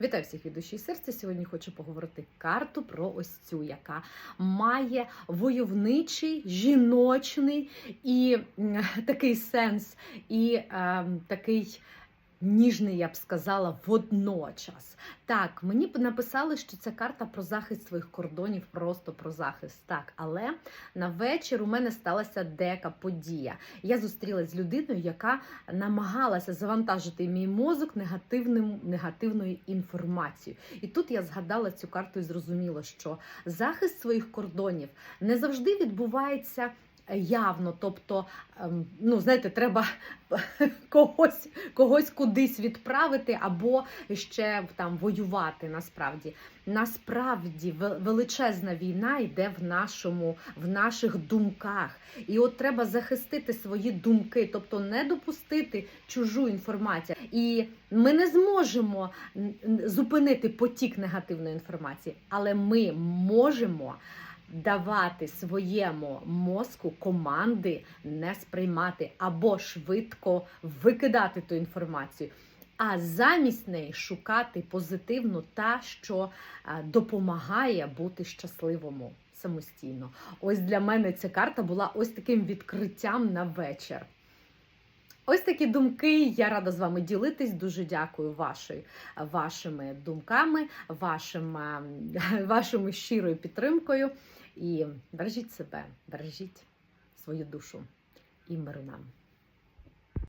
Вітаю всіх від душі і серця. Сьогодні хочу поговорити карту про ось цю, яка має войовничий, жіночний і такий сенс, і е, такий ніжний, я б сказала, водночас. Так, мені написали, що ця карта про захист своїх кордонів, просто про захист. Так, але на вечір у мене сталася дека подія. Я зустрілася з людиною, яка намагалася завантажити мій мозок негативним, негативною інформацією. І тут я згадала цю карту і зрозуміла, що захист своїх кордонів не завжди відбувається. Явно, тобто, ем, ну знаєте, треба когось, когось кудись відправити або ще там воювати. Насправді, насправді величезна війна йде в нашому, в наших думках. І от треба захистити свої думки, тобто не допустити чужу інформацію. І ми не зможемо зупинити потік негативної інформації, але ми можемо давати своєму мозку команди не сприймати або швидко викидати ту інформацію. А замість неї шукати позитивну та, що е, допомагає бути щасливому самостійно. Ось для мене ця карта була ось таким відкриттям на вечір. Ось такі думки. Я рада з вами ділитись. Дуже дякую вашої, вашими думками, вашим, е, вашою щирою підтримкою. І бережіть себе, бережіть свою душу і миру нам.